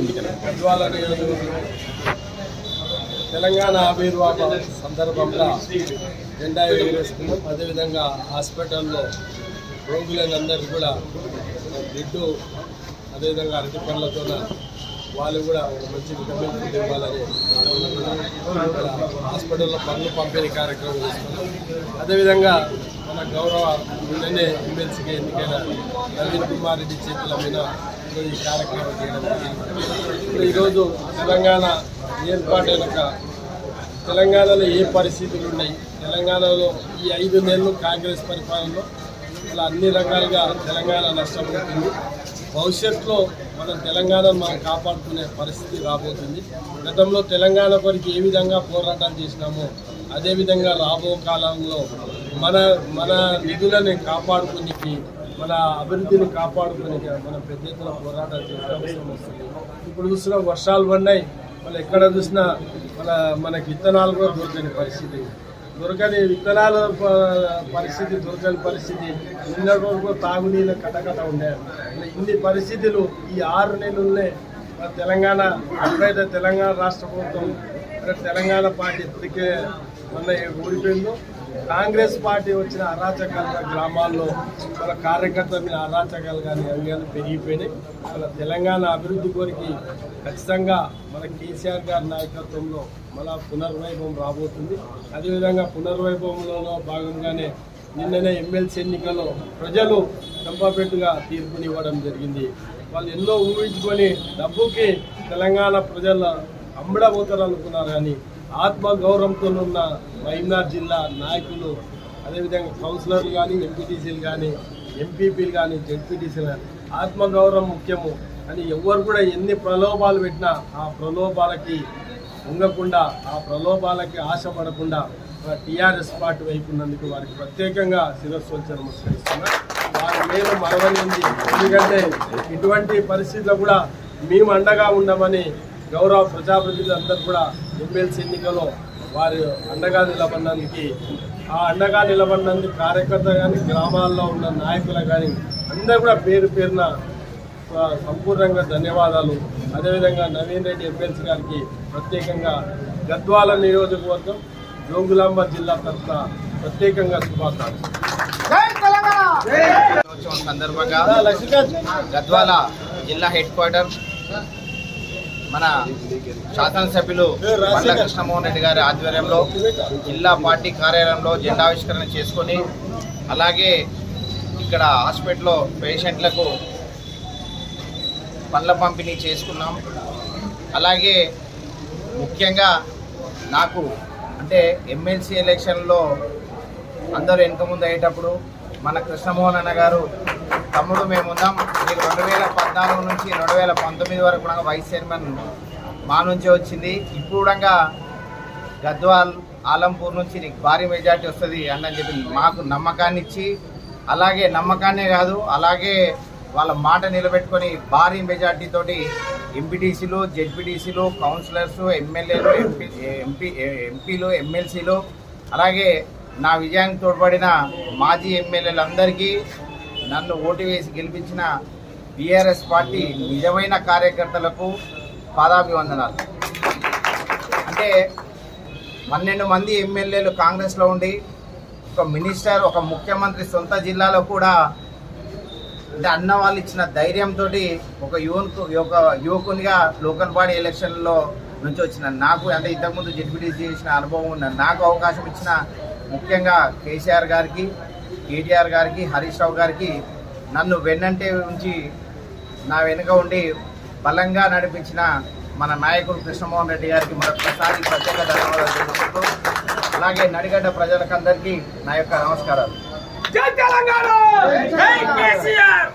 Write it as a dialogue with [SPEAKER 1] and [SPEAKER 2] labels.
[SPEAKER 1] గద్వాల నియోజకవర్గం తెలంగాణ ఆవిర్వాద సందర్భంగా జెండా ఎగురేసుకున్నాం అదేవిధంగా హాస్పిటల్లో రోగులందరికీ కూడా బ్లడ్ అదేవిధంగా అరటి పండ్లతో వాళ్ళు కూడా ఒక మంచి విటమిన్ ఫుడ్ ఇవ్వాలని హాస్పిటల్లో పనులు పంపిణీ కార్యక్రమం చేస్తున్నాం అదేవిధంగా మన గౌరవ నిన్ననే ఎమ్మెల్సీకి ఎన్నికైన నవీన్ కుమార్ రెడ్డి చేతుల మీద ఈ కార్యక్రమం చేయడం ఇప్పుడు ఈరోజు తెలంగాణ ఏర్పాటైనాక తెలంగాణలో ఏ పరిస్థితులు ఉన్నాయి? తెలంగాణలో ఈ ఐదు నెలలు కాంగ్రెస్ పరిపాలనలో ఇలా అన్ని రకాలుగా తెలంగాణ నష్టపోతుంది భవిష్యత్తులో మనం తెలంగాణను మనం కాపాడుకునే పరిస్థితి రాబోతుంది. గతంలో తెలంగాణ కొరకు ఏ విధంగా పోరాటాలు చేసినామో అదేవిధంగా రాబో కాలంలో మన మన నిధులను కాపాడుకునేకి మన అభివృద్ధిని కాపాడుకునే మనం పెద్ద ఎత్తున పోరాటాలు చేసే అవసరం వస్తుంది. ఇప్పుడు చూసిన వర్షాలు పడినాయి. మళ్ళీ ఎక్కడ చూసినా మన మనకి విత్తనాలు కూడా దొరికిన పరిస్థితి. దొరకని విత్తనాల ప- పరిస్థితి దొరకని పరిస్థితి. నిన్నటి వరకు తాగునీళ్ళ కటకట ఉండేది ఇన్ని పరిస్థితులు ఈ ఆరు నెలలనే మన తెలంగాణ ఎప్పుడైతే తెలంగాణ రాష్ట్ర ప్రభుత్వం తెలంగాణ పార్టీ ఇప్పటికే మొన్న ఊడిపోయిందో కాంగ్రెస్ పార్టీ వచ్చిన అరాచకాలుగా గ్రామాల్లో మన కార్యకర్తల మీద అరాచకాలు కానీ అంగాలు పెరిగిపోయినాయి. మన తెలంగాణ అభివృద్ధి కోరికి ఖచ్చితంగా మన కేసీఆర్ గారి నాయకత్వంలో మళ్ళా పునర్వైభవం రాబోతుంది. అదేవిధంగా పునర్వైభవంలో భాగంగానే నిన్ననే ఎమ్మెల్సీ ఎన్నికల్లో ప్రజలు చంపాపెట్టుగా తీర్పునివ్వడం జరిగింది. వాళ్ళు ఎన్నో ఊహించుకొని డబ్బుకి తెలంగాణ ప్రజల అమ్మడబోతారు అనుకున్నారు కానీ ఆత్మ గౌరవంతో ఉన్న వైఎన్ఆర్ జిల్లా నాయకులు అదేవిధంగా కౌన్సిలర్లు కానీ ఎంపీటీసీలు కానీ ఎంపీపీలు కానీ జెడ్పీటీసీలు కానీ ఆత్మగౌరవం ముఖ్యము. అని ఎవరు కూడా ఎన్ని ప్రలోభాలు పెట్టినా ఆ ప్రలోభాలకి ఉండకుండా ఆ ప్రలోభాలకి ఆశపడకుండా టీఆర్ఎస్ పార్టీ వైపు ఉన్నందుకు వారికి ప్రత్యేకంగా శిరస్సు నమస్కరిస్తున్నా. వారి మేలు మరవనింది ఎందుకంటే ఇటువంటి పరిస్థితుల్లో కూడా మేము అండగా ఉండమని గౌరవ ప్రజాప్రతినిధులందరూ కూడా ఎమ్మెల్సీ ఎన్నికలో వారు అండగా నిలబడినందుకు ఆ అండగా నిలబడినందుకు కార్యకర్త కానీ గ్రామాల్లో ఉన్న నాయకులు కానీ అందరూ కూడా పేరు పేరున సంపూర్ణంగా ధన్యవాదాలు. అదేవిధంగా నవీన్ రెడ్డి ఎమ్మెల్సీ గారికి ప్రత్యేకంగా గద్వాల నియోజకవర్గం జోగులాంబ జిల్లా తరఫున ప్రత్యేకంగా శుభాకాంక్షలు.
[SPEAKER 2] సందర్భంగా గద్వాల జిల్లా హెడ్ క్వార్టర్ మన శాసనసభ్యులు బండ్ల కృష్ణమోహన్ రెడ్డి గారి ఆధ్వర్యంలో జిల్లా పార్టీ కార్యాలయంలో జెండావిష్కరణ చేసుకొని అలాగే ఇక్కడ హాస్పిటల్లో పేషెంట్లకు పండ్ల పంపిణీ చేసుకున్నాం. అలాగే ముఖ్యంగా నాకు అంటే ఎమ్మెల్సీ ఎలక్షన్లో అందరూ వెనుక ముందు అయ్యేటప్పుడు మన కృష్ణమోహన్ అన్న గారు తమ్ముడు మేమున్నాం. మీరు రెండు వేల పద్నాలుగు నుంచి రెండు వేల పంతొమ్మిది వరకు కూడా వైస్ చైర్మన్ మా నుంచే వచ్చింది. ఇప్పుడు కూడా గద్వాల్ ఆలంపూర్ నుంచి నీకు భారీ మెజార్టీ వస్తుంది అని చెప్పి మాకు నమ్మకాన్ని ఇచ్చి అలాగే నమ్మకాన్నే కాదు అలాగే వాళ్ళ మాట నిలబెట్టుకొని భారీ మెజార్టీతో ఎంపీటీసీలు జెడ్పీటీసీలు కౌన్సిలర్స్ ఎమ్మెల్యేలు ఎంపీ ఎంపీ ఎంపీలు ఎమ్మెల్సీలు అలాగే నా విజయానికి తోడ్పడిన మాజీ ఎమ్మెల్యేలందరికీ నన్ను ఓటు వేసి గెలిపించిన బీఆర్ఎస్ పార్టీ నిజమైన కార్యకర్తలకు పాదాభివందనాలు. అంటే పన్నెండు మంది ఎమ్మెల్యేలు కాంగ్రెస్లో ఉండి ఒక మినిస్టర్ ఒక ముఖ్యమంత్రి సొంత జిల్లాలో కూడా అంటే అన్న వాళ్ళు ఇచ్చిన ధైర్యంతో ఒక యువకు ఒక యువకునిగా లోకల్ బాడీ ఎలక్షన్లో నుంచి వచ్చిన నాకు అంటే ఇంతకుముందు జడ్పీటీసీ చేసిన అనుభవం ఉన్న నాకు అవకాశం ఇచ్చిన ముఖ్యంగా కేసీఆర్ గారికి కేటీఆర్ గారికి హరీష్ రావు గారికి నన్ను వెన్నంటే ఉంచి నా వెనుక ఉండి బలంగా నడిపించిన మన నాయకుడు కృష్ణమోహన్ రెడ్డి గారికి మరొకసారి ప్రత్యేక ధన్యవాదాలు తెలుపుకుంటూ అలాగే నడిగడ్డ ప్రజలకందరికీ నా యొక్క నమస్కారాలు. జై కేసీఆర్